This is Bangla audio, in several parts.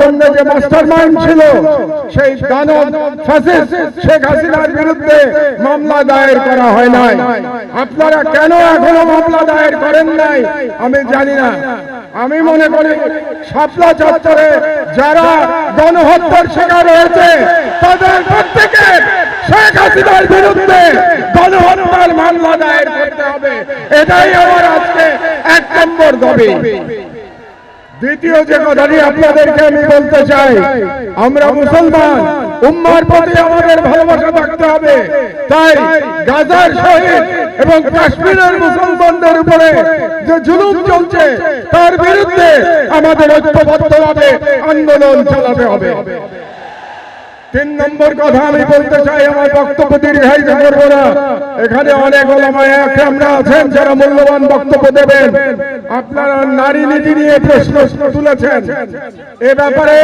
জন্য ছিল, সেই বিরুদ্ধে মামলা দায়ের করা হয় আপনারা কেন এখনও মামলা দায়ের করেন নাই? আমি জানি না। আমি মনে করি শাপলা চত্বরে যারা গণহত্যার শিকার হয়েছে, তাদের প্রত্যেকে শেখ হাসিনার বিরুদ্ধে গণহত্যার মামলা দায়ের করতে হবে। এটাই আমার আজকে এক নম্বর দাবি। দ্বিতীয় যে কথাটি আপনাদেরকে আমি বলতে চাই, আমরা মুসলমান, উম্মার প্রতি আমাদের ভালোবাসা থাকতে হবে। তাই গাজার শহীদ এবং কাশ্মীরের মুসলমানদের উপরে যে জুলুম চলছে, তার বিরুদ্ধে আমাদের ঐক্যবদ্ধভাবে আন্দোলন চালাতে হবে। তিন নম্বর কথা আমি বলতে চাই, আমার বক্তব্য দীর্ঘায়িত করব না। এখানে অনেক আমরা আছেন, যারা মূল্যবান বক্তব্য দেবেন। আপনারা নারী নীতি নিয়ে প্রশ্ন তুলেছেন। এ ব্যাপারে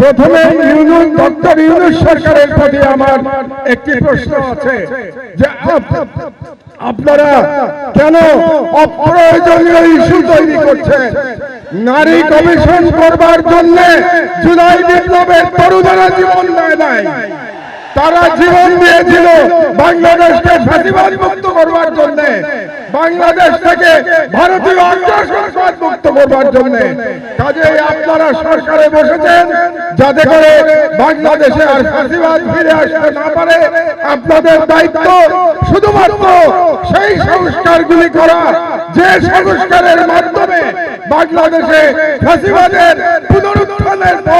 প্রথমে ইউনুস ডক্টর ইউনুস সরকারের প্রতি আমার একটি প্রশ্ন আছে। যে আপনারা কেন অপ্রয়োজনীয় ইস্যু তৈরি করছেন? নারী কমিশন করবার জন্য জুলাই বিপ্লবের তরুণেরা জীবন দেয় নাই। তারা জীবন দিয়েছিল বাংলাদেশকে ফাঁসিবাদ মুক্ত করবার জন্য। বাংলাদেশ থেকে ভারতীয় অগ্রসরবাদ মুক্ত করবার জন্য। কাজেই আপনারা সরকারে বসেছেন যাতে করে বাংলাদেশে আর ফাঁসিবাদ ফিরে আসতে না পারে। আপনাদের দায়িত্ব শুধুমাত্র সেই সংস্কারগুলি করা। যে সংস্কারের মাধ্যমে বাংলাদেশে ফাঁসিবাদের পুনরুত্থানের পথ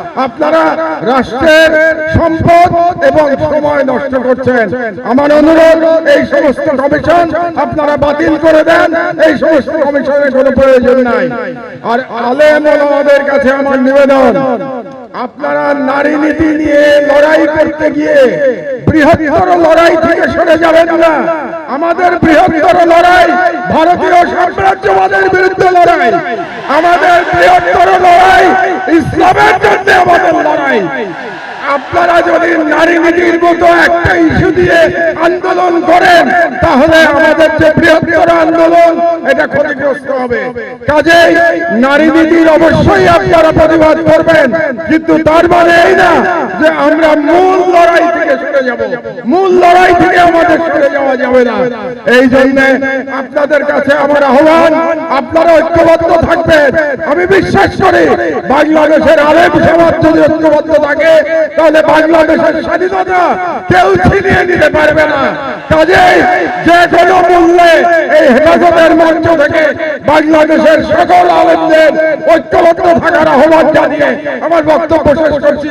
আপনারা রাষ্ট্রের সম্পদ এবং সময় নষ্ট করছেন। আমার অনুরোধ, এই সমস্ত কমিশন আপনারা বাতিল করে দেন। এই সমস্ত কমিশনের কোনো প্রয়োজন নাই। আর আলেম ওলামাদের কাছে আমার নিবেদন, আপনারা নারী নীতি নিয়ে লড়াই করতে গিয়ে বৃহত্তর লড়াই থেকে সরে যাবেন না। আমাদের বৃহত্তর লড়াই ভারতীয় সাম্রাজ্যবাদের বিরুদ্ধে লড়াই। আমাদের বৃহত্তর লড়াই ইসলামের আমাদের আপনারা যদি নারী নীতির মতো একটা ইস্যু দিয়ে আন্দোলন করেন, তাহলে আমাদের যে বৃহত্তর আন্দোলন, এটা ক্ষতিগ্রস্ত হবে। কাজেই নারী নীতির অবশ্যই আপনারা প্রতিবাদ করবেন, কিন্তু তার মানে এই না যে আমরা মূল লড়াই থেকে সরে যাব। মূল লড়াই থেকে আমাদের সরে যাওয়া যাবে না। এই জন্য আপনাদের কাছে আমার আহ্বান, আপনারা ঐক্যবদ্ধ থাকবেন। আমি বিশ্বাস করি, বাংলাদেশের আলেম সমাজ যদি ঐক্যবদ্ধ থাকে তাহলে বাংলাদেশের স্বাধীনতা কেউ ছিনিয়ে নিতে পারবে না। কাজেই যে কোনো মূল্যে এই হেফাজতের মঞ্চ থেকে বাংলাদেশের সকল আলেমদের ঐক্যবদ্ধ থাকার আহ্বান জানিয়ে আমার বক্তব্য শেষ করছি।